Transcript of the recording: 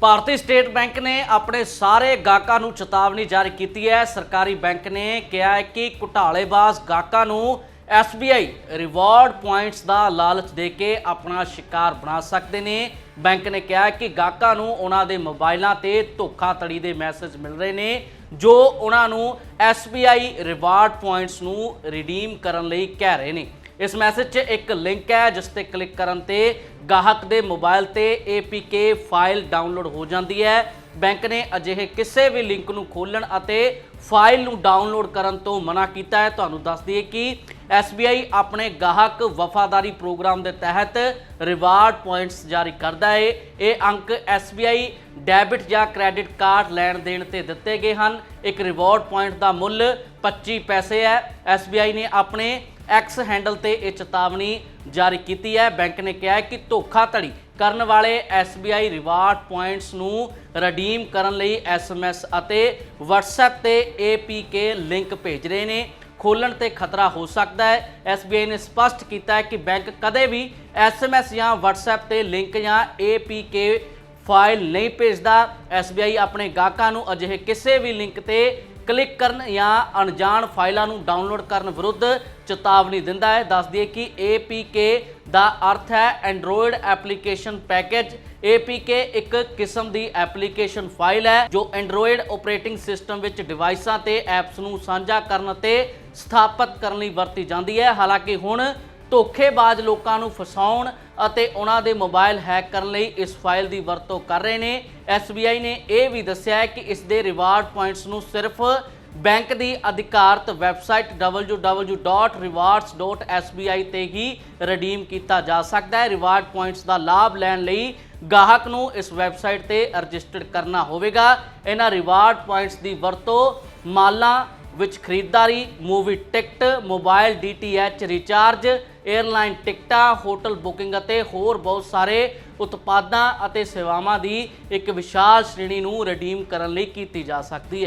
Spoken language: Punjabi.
ਭਾਰਤੀ ਸਟੇਟ ਬੈਂਕ ਨੇ ਆਪਣੇ ਸਾਰੇ ਗਾਹਕਾਂ ਨੂੰ ਚੇਤਾਵਨੀ ਜਾਰੀ ਕੀਤੀ ਹੈ। ਸਰਕਾਰੀ ਬੈਂਕ ਨੇ ਕਿਹਾ ਹੈ ਕਿ ਘੁਟਾਲੇਬਾਜ਼ ਗਾਹਕਾਂ ਨੂੰ SBI ਰਿਵਾਰਡ ਪੁਆਇੰਟਸ ਦਾ ਲਾਲਚ ਦੇ ਕੇ ਆਪਣਾ ਸ਼ਿਕਾਰ ਬਣਾ ਸਕਦੇ ਨੇ। ਬੈਂਕ ਨੇ ਕਿਹਾ ਕਿ ਗਾਹਕਾਂ ਨੂੰ ਉਹਨਾਂ ਦੇ ਮੋਬਾਈਲਾਂ ਤੇ ਧੋਖਾਧੜੀ ਦੇ ਮੈਸੇਜ ਮਿਲ ਰਹੇ ਨੇ, ਜੋ ਉਹਨਾਂ ਨੂੰ SBI ਰਿਵਾਰਡ ਪੁਆਇੰਟਸ ਨੂੰ ਰਿਡੀਮ ਕਰਨ ਲਈ ਕਹਿ ਰਹੇ ਨੇ। ਇਸ ਮੈਸੇਜ 'ਚ ਇੱਕ ਲਿੰਕ ਹੈ, ਜਿਸ ਤੇ ਕਲਿੱਕ ਕਰਨ ਤੇ ਗਾਹਕ ਦੇ ਮੋਬਾਈਲ ਤੇ APK ਫਾਈਲ ਡਾਊਨਲੋਡ ਹੋ ਜਾਂਦੀ ਹੈ। ਬੈਂਕ ਨੇ ਅਜਿਹੇ ਕਿਸੇ ਵੀ ਲਿੰਕ ਨੂੰ ਖੋਲਣ ਅਤੇ ਫਾਈਲ ਨੂੰ ਡਾਊਨਲੋਡ ਕਰਨ ਤੋਂ ਮਨਾ ਕੀਤਾ ਹੈ। ਤੁਹਾਨੂੰ ਦੱਸ ਦਈਏ ਕਿ SBI ਆਪਣੇ ਗਾਹਕ ਵਫਾਦਾਰੀ ਪ੍ਰੋਗਰਾਮ ਦੇ ਤਹਿਤ ਰਿਵਾਰਡ ਪੁਆਇੰਟਸ ਜਾਰੀ ਕਰਦਾ ਹੈ। ਇਹ ਅੰਕ SBI ਡੈਬਿਟ ਜਾਂ ਕ੍ਰੈਡਿਟ ਕਾਰਡ ਲੈਣ ਦੇਣ ਤੇ ਦਿੱਤੇ ਗਏ ਹਨ। ਇੱਕ ਰਿਵਾਰਡ ਪੁਆਇੰਟ ਦਾ ਮੁੱਲ 25 ਪੈਸੇ ਹੈ। SBI ਨੇ ਆਪਣੇ ਐਕਸ ਹੈਂਡਲ ਤੇ ਇਹ ਚੇਤਾਵਨੀ ਜਾਰੀ ਕੀਤੀ ਹੈ। ਬੈਂਕ ਨੇ ਕਿਹਾ ਹੈ ਕਿ ਧੋਖਾਧੜੀ ਕਰਨ ਵਾਲੇ SBI ਰਿਵਾਰਡ ਪੁਆਇੰਟਸ ਨੂੰ ਰਡੀਮ ਕਰਨ ਲਈ SMS ਅਤੇ WhatsApp ਤੇ APK ਲਿੰਕ ਭੇਜ ਰਹੇ ਨੇ। ਖੋਲਣ ਤੇ ਖਤਰਾ ਹੋ ਸਕਦਾ ਹੈ। SBI ਨੇ ਸਪਸ਼ਟ ਕੀਤਾ ਹੈ ਕਿ ਬੈਂਕ ਕਦੇ ਵੀ SMS ਜਾਂ WhatsApp ਤੇ ਲਿੰਕ ਜਾਂ APK ਫਾਈਲ ਨਹੀਂ ਭੇਜਦਾ SBI ਆਪਣੇ ਗਾਹਕਾਂ ਨੂੰ ਅਜਿਹੇ ਕਿਸੇ ਵੀ ਲਿੰਕ ਤੇ ਕਲਿੱਕ ਕਰਨ ਜਾਂ ਅਣਜਾਣ ਫਾਈਲਾਂ ਨੂੰ ਡਾਊਨਲੋਡ ਕਰਨ ਵਿਰੁੱਧ ਚੇਤਾਵਨੀ ਦਿੰਦਾ ਹੈ। ਦੱਸ ਦਈਏ ਕਿ APK ਦਾ ਅਰਥ ਹੈ ਐਂਡਰੋਇਡ ਐਪਲੀਕੇਸ਼ਨ ਪੈਕੇਜ APK ਇੱਕ ਕਿਸਮ ਦੀ ਐਪਲੀਕੇਸ਼ਨ ਫਾਈਲ ਹੈ, ਜੋ ਐਂਡਰੋਇਡ ਆਪਰੇਟਿੰਗ ਸਿਸਟਮ ਵਿੱਚ ਡਿਵਾਈਸਾਂ ਤੇ ਐਪਸ ਨੂੰ ਸਾਂਝਾ ਕਰਨ ਅਤੇ ਸਥਾਪਿਤ ਕਰਨ ਲਈ ਵਰਤੀ ਜਾਂਦੀ ਹੈ। ਹਾਲਾਂਕਿ ਹੁਣ ਧੋਖੇਬਾਜ਼ ਲੋਕਾਂ ਨੂੰ ਫਸਾਉਣ ਅਤੇ ਉਹਨਾਂ ਦੇ ਮੋਬਾਈਲ ਹੈਕ ਕਰਨ ਲਈ ਇਸ ਫਾਈਲ ਦੀ ਵਰਤੋਂ ਕਰ ਰਹੇ ਨੇ। SBI ਨੇ ਇਹ ਵੀ ਦੱਸਿਆ ਹੈ ਕਿ ਇਸ ਦੇ ਰਿਵਾਰਡ ਪੁਆਇੰਟਸ ਨੂੰ ਸਿਰਫ ਬੈਂਕ ਦੀ ਅਧਿਕਾਰਤ ਵੈਬਸਾਈਟ www.rewards.sbi ਤੇ ਹੀ ਰਿਡੀਮ ਕੀਤਾ ਜਾ ਸਕਦਾ ਹੈ। ਰਿਵਾਰਡ ਪੁਆਇੰਟਸ ਦਾ ਲਾਭ ਲੈਣ ਲਈ ਗਾਹਕ ਨੂੰ ਇਸ ਵੈਬਸਾਈਟ ਤੇ ਰਜਿਸਟਰਡ ਕਰਨਾ ਹੋਵੇਗਾ। ਇਹਨਾਂ ਰਿਵਾਰਡ ਪੁਆਇੰਟਸ ਦੀ ਵਰਤੋਂ ਮਾਲਾਂ ਵਿੱਚ ਖਰੀਦਦਾਰੀ, movie ticket, mobile DTH recharge airline ਟਿਕਟਾਂ ਹੋਟਲ ਬੁਕਿੰਗ ਅਤੇ ਹੋਰ ਬਹੁਤ ਸਾਰੇ ਉਤਪਾਦਾਂ ਅਤੇ ਸੇਵਾਵਾਂ ਦੀ ਇੱਕ ਵਿਸ਼ਾਲ ਸ਼੍ਰੇਣੀ ਨੂੰ ਰਿਡੀਮ ਕਰਨ ਲਈ ਕੀਤੀ ਜਾ ਸਕਦੀ ਹੈ।